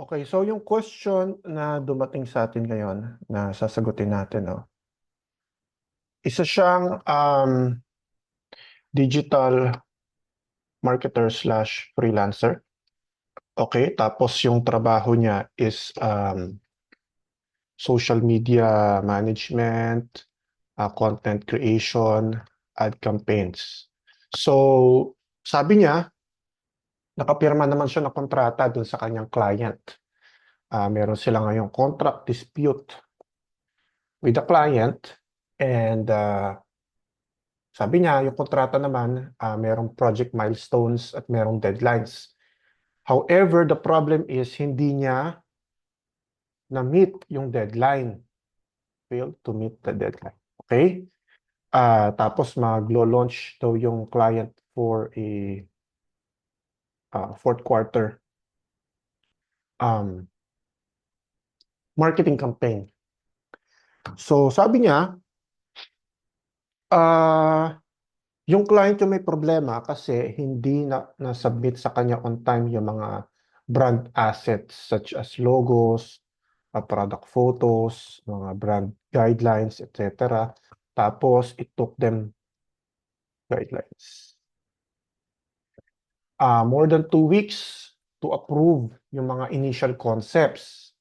Okay, so yung question na dumating sa atin ngayon na sasagutin natin, no? Isa siyang um, digital marketer slash freelancer. Okay, tapos yung trabaho niya is um, social media management, uh, content creation, ad campaigns. So, sabi niya, nakapirma naman siya ng kontrata dun sa kanyang client. Ah, meron sila ngayong contract dispute with the client and ah, sabi niya, yung kontrata naman, ah, merong project milestones at merong deadlines. However, the problem is hindi niya na-meet yung deadline. Failed to meet the deadline. Okay? Ah, tapos maglo-launch daw yung client for a uh, fourth quarter um, marketing campaign. So sabi niya, ah yung client yung may problema kasi hindi na na-submit sa kanya on time yung mga brand assets such as logos, uh, product photos, mga brand guidelines, etc. Tapos it took them guidelines uh, more than two weeks to approve yung mga initial concepts.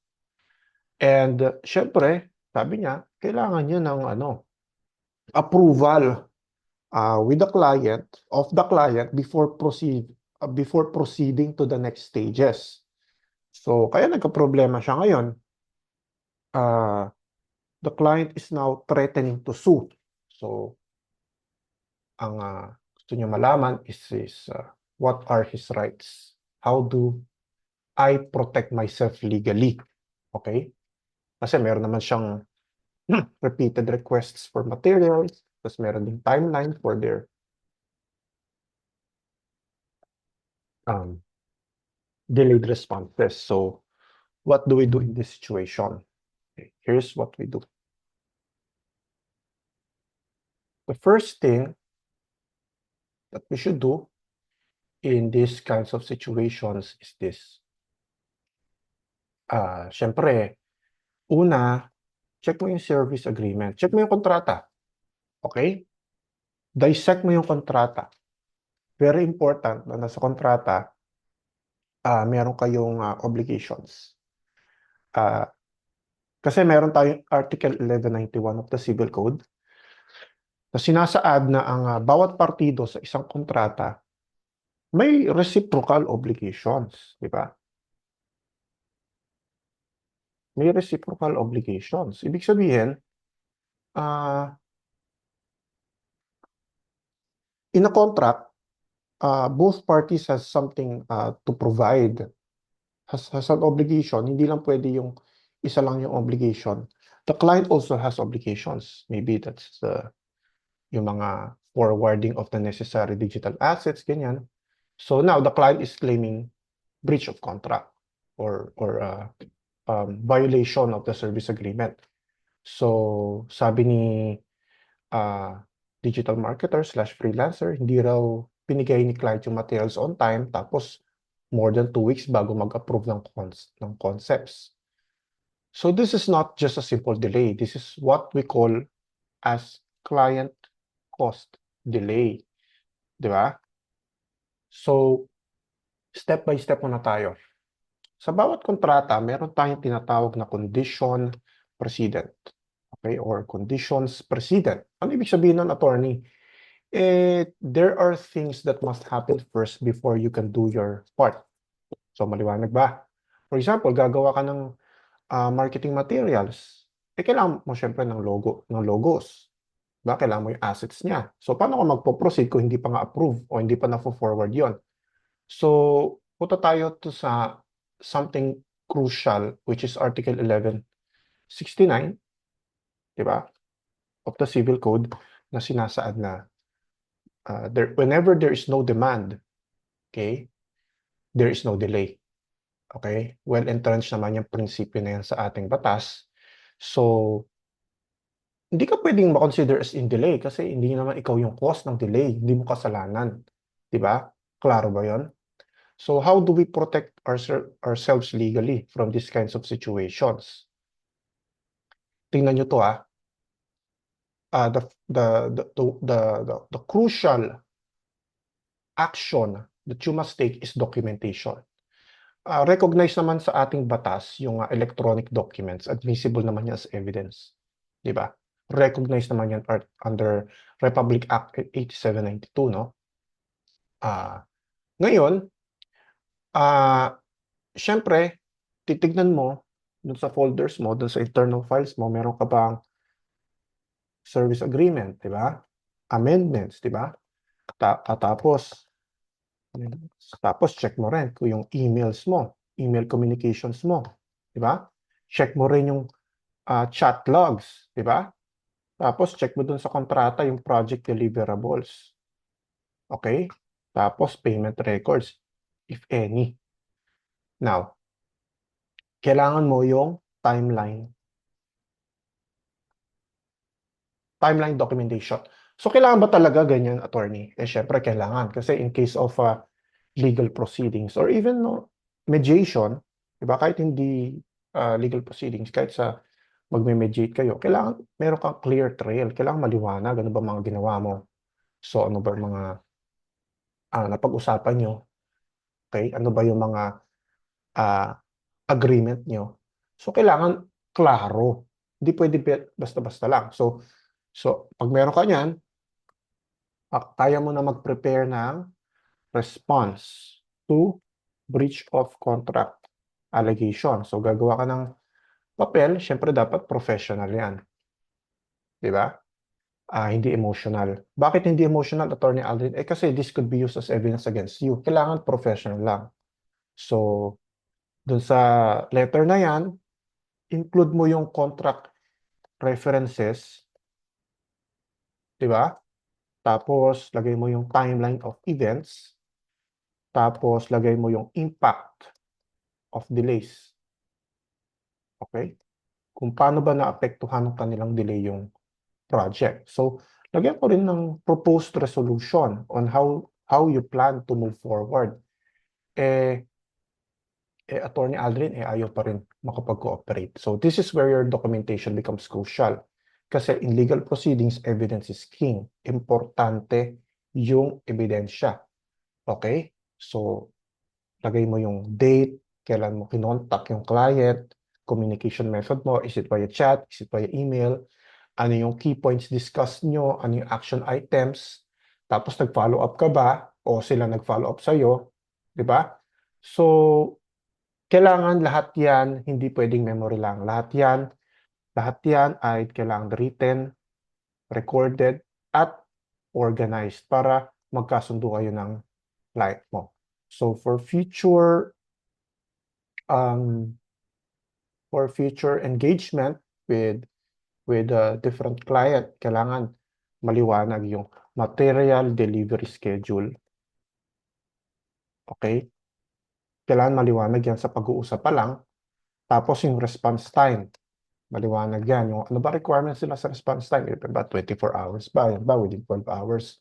And uh, syempre, sabi niya, kailangan niya ng ano, approval uh, with the client, of the client before proceed uh, before proceeding to the next stages. So, kaya nagka-problema siya ngayon. Uh, the client is now threatening to sue. So, ang uh, gusto niya malaman is, is uh, what are his rights? How do I protect myself legally? Okay? Kasi meron naman siyang repeated requests for materials, tapos meron ding timeline for their um, delayed responses. So, what do we do in this situation? Okay, here's what we do. The first thing that we should do in these kinds of situations is this. Ah, syempre, una, check mo yung service agreement. Check mo yung kontrata. Okay? Dissect mo yung kontrata. Very important na nasa kontrata, ah meron kayong ah, obligations. Ah, kasi meron tayong Article 1191 of the Civil Code na sinasaad na ang ah, bawat partido sa isang kontrata may reciprocal obligations, di ba? May reciprocal obligations. Ibig sabihin, ah in a contract, uh, both parties has something uh, to provide. Has, has an obligation. Hindi lang pwede yung isa lang yung obligation. The client also has obligations. Maybe that's the yung mga forwarding of the necessary digital assets, ganyan. So now the client is claiming breach of contract or or uh, um, violation of the service agreement. So sabi ni uh, digital marketer slash freelancer, hindi raw pinigay ni client yung materials on time tapos more than two weeks bago mag-approve ng, cons ng concepts. So this is not just a simple delay. This is what we call as client cost delay. Di ba? So, step by step muna tayo. Sa bawat kontrata, meron tayong tinatawag na condition precedent. Okay? Or conditions precedent. Ano ibig sabihin ng attorney? Eh, there are things that must happen first before you can do your part. So, maliwanag ba? For example, gagawa ka ng uh, marketing materials. Eh, kailangan mo syempre ng logo, ng logos. Ba, kailangan mo yung assets niya. So, paano ka magpo-proceed kung hindi pa nga approve o hindi pa na-forward yon? So, punta tayo to sa something crucial, which is Article 1169, di ba? Of the Civil Code na sinasaad na uh, there, whenever there is no demand, okay, there is no delay. Okay? Well entrenched naman yung prinsipyo na yan sa ating batas. So, hindi ka pwedeng ma-consider as in delay kasi hindi naman ikaw yung cause ng delay, hindi mo kasalanan. 'Di ba? Klaro ba 'yon? So how do we protect ourse- ourselves legally from these kinds of situations? Tingnan nyo to ah. Ah, the, the, the, the, the, the, the crucial action that you must take is documentation. Ah, recognize naman sa ating batas yung ah, electronic documents, admissible naman yan as evidence. Di ba? Recognize naman yan under Republic Act 8792, no? Ah, ngayon, ah, syempre, titignan mo dun sa folders mo, dun sa internal files mo, meron ka bang service agreement, di ba? Amendments, di ba? Ta- tapos, tapos check mo rin kung yung emails mo, email communications mo, di ba? Check mo rin yung ah, chat logs, di ba? Tapos check mo dun sa kontrata yung project deliverables. Okay? Tapos payment records, if any. Now, kailangan mo yung timeline. Timeline documentation. So, kailangan ba talaga ganyan, attorney? Eh, syempre, kailangan. Kasi in case of uh, legal proceedings or even no, mediation, di ba, kahit hindi uh, legal proceedings, kahit sa magme-mediate kayo, kailangan meron kang clear trail. Kailangan maliwanag. Ano ba mga ginawa mo? So, ano ba mga ah, napag-usapan nyo? Okay? Ano ba yung mga ah, agreement nyo? So, kailangan klaro. Hindi pwede basta-basta lang. So, so pag meron ka niyan, ah, kaya mo na mag-prepare ng response to breach of contract allegation. So, gagawa ka ng papel, syempre dapat professional yan. Di ba? Ah, hindi emotional. Bakit hindi emotional, Attorney Aldrin? Eh kasi this could be used as evidence against you. Kailangan professional lang. So, dun sa letter na yan, include mo yung contract references. Di ba? Tapos, lagay mo yung timeline of events. Tapos, lagay mo yung impact of delays. Okay? Kung paano ba naapektuhan ng kanilang delay yung project. So, lagyan ko rin ng proposed resolution on how how you plan to move forward. Eh, eh Attorney Aldrin, eh ayaw pa rin makapag-cooperate. So, this is where your documentation becomes crucial. Kasi in legal proceedings, evidence is king. Importante yung ebidensya. Okay? So, lagay mo yung date, kailan mo kinontak yung client, communication method mo, is it via chat, is it via email, ano yung key points discussed nyo, ano yung action items, tapos nag-follow up ka ba, o sila nag-follow up sa'yo, di ba? So, kailangan lahat yan, hindi pwedeng memory lang. Lahat yan, lahat yan ay kailangan written, recorded, at organized para magkasundo kayo ng client mo. So, for future um, for future engagement with with a different client, kailangan maliwanag yung material delivery schedule. Okay? Kailangan maliwanag yan sa pag-uusap pa lang. Tapos yung response time. Maliwanag yan. Yung, ano ba requirements nila sa response time? Ito ba 24 hours ba? Yan ba within 12 hours?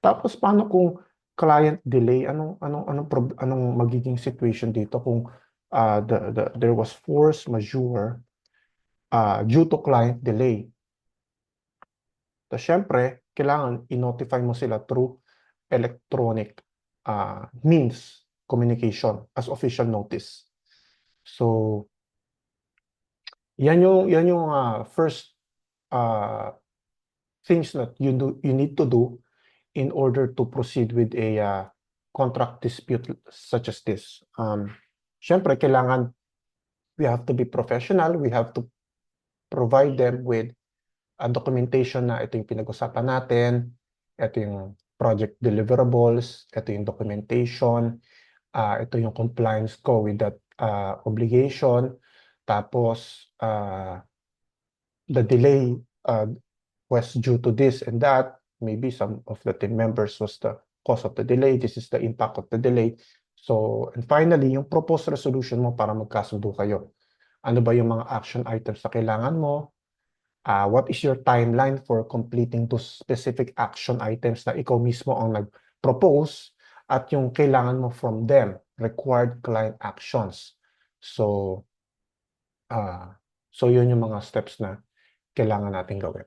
Tapos paano kung client delay? Anong anong anong anong magiging situation dito kung uh, the, the there was force majeure uh, due to client delay? So, syempre, kailangan i-notify mo sila through electronic uh, means communication as official notice. So, yan yung yan yung uh, first uh, things that you do you need to do in order to proceed with a uh, contract dispute such as this. Um, Siyempre, kailangan we have to be professional. We have to provide them with a documentation na ito yung pinag-usapan natin, ito yung project deliverables, ito yung documentation, ah, ito yung compliance ko with that ah, obligation, tapos ah, the delay ah, was due to this and that, maybe some of the team members was the cause of the delay, this is the impact of the delay. So, and finally, yung proposed resolution mo para magkasundo kayo. Ano ba yung mga action items na kailangan mo? Ah, what is your timeline for completing those specific action items na ikaw mismo ang nag-propose? at yung kailangan mo from them, required client actions. So, ah, so yun yung mga steps na kailangan natin gawin.